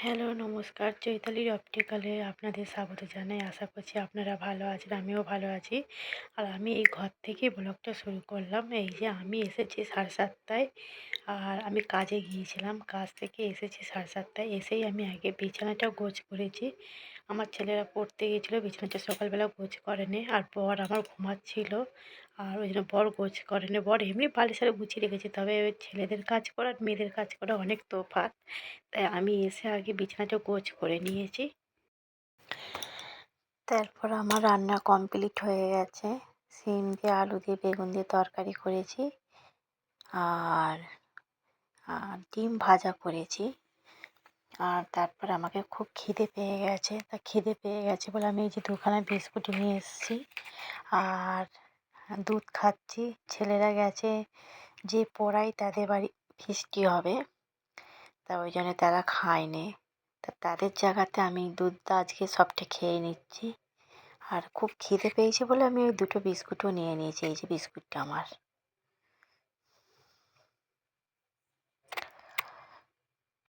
Hello, নমস্কার। চৈতালির অপটিক্যালে আপনাদের স্বাগত জানাই। আশা করছি আপনারা ভালো আছেন, আমিও ভালো আছি। আর আমি এই ঘর থেকে ব্লগটা শুরু করলাম। এই যে আমি এসেছি সাড়ে সাতটায়। আর আমি কাজে গিয়েছিলাম। কাজ থেকে এসেছি সাড়ে সাতটায়। এসেই আমি আগে বিছানাটা গোছ করেছি। আমার ছেলেরা পড়তে গিয়েছিল বিছানাটা সকালবেলা গোছ করেনি, আর বর আমার ঘুমাচ্ছিল। আর ওই জন্য বর গোছ করেনি। বর এমনি বালি সারে গুছিয়ে রেখেছে, তবে ছেলেদের কাজ করা আর মেয়েদের কাজ করা অনেক তফাৎ। তাই আমি এসে আগে বিছানাটা গোছ করে নিয়েছি। তারপর আমার রান্না কমপ্লিট হয়ে গেছে। সিম দিয়ে আলু দিয়ে বেগুন দিয়ে তরকারি করেছি। আর ডিম ভাজা করেছি। আর তারপর আমাকে খুব খিদে পেয়ে গেছে। তা খিদে পেয়ে গেছে বলে আমি এই যে দুখানা বিস্কুট নিয়ে এসেছি। আর দুধ খাচ্ছি। ছেলেরা গেছে যে পড়াই তাদের বাড়ি ফিস্টি হবে। তা ওই জন্য তারা খায়নি। তা তাদের জায়গাতে আমি দুধটা আজকে সবটা খেয়ে নিচ্ছি। আর খুব খিদে পেয়েছে বলে আমি ওই দুটো বিস্কুটও নিয়ে নিয়েছি। এই যে বিস্কুটটা আমার।